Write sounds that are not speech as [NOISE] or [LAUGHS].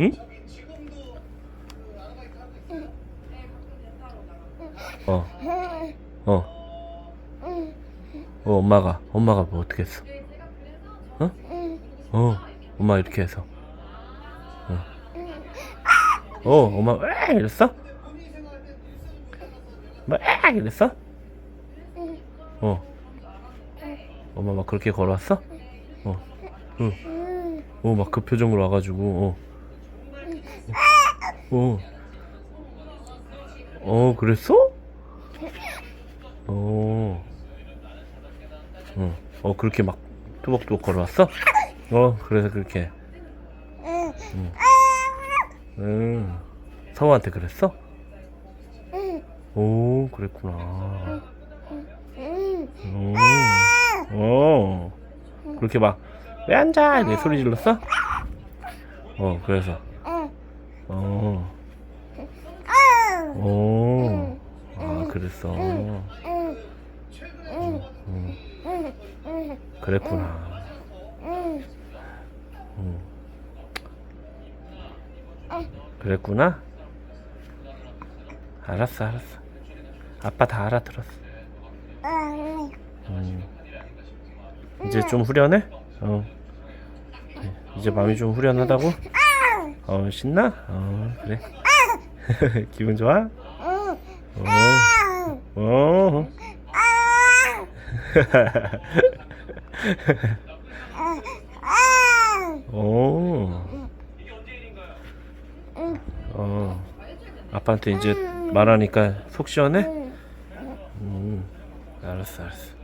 응? 어. 어. 어, 엄마가, 엄마가 뭐 어떻게 했어? 어? 어, 엄마 이렇게 해서. 어, 어 엄마, 왜 이랬어? 뭐, 에 이랬어? 어. 엄마 막 그렇게 걸어왔어? 어. 응. 어, 막 그 표정으로 와가지고, 어. 어. 어, 그랬어? 어. 어, 어, 그렇게 막 뚜벅뚜벅 걸어왔어? 어, 그래서 그렇게. 응. 응. 서우한테 그랬어? 오, 그랬구나. 오, 어. 그렇게 막, 왜 앉아? 이렇게 소리 질렀어? 어, 그래서. 어. 오. 아, 그랬어. 음, 그랬구나. 음. 그랬구나? 알았어, 알았어. 아빠 다 알아들었어. 음. 이제 좀 후련해? 어. 이제 마음이 좀 후련하다고? 어, 신나? 어, 그래. [LAUGHS] 기분 좋아? 어. 어. 어. 어. 아빠한테 이제 말하니까 속 시원해? 음. 알았어, 알았어.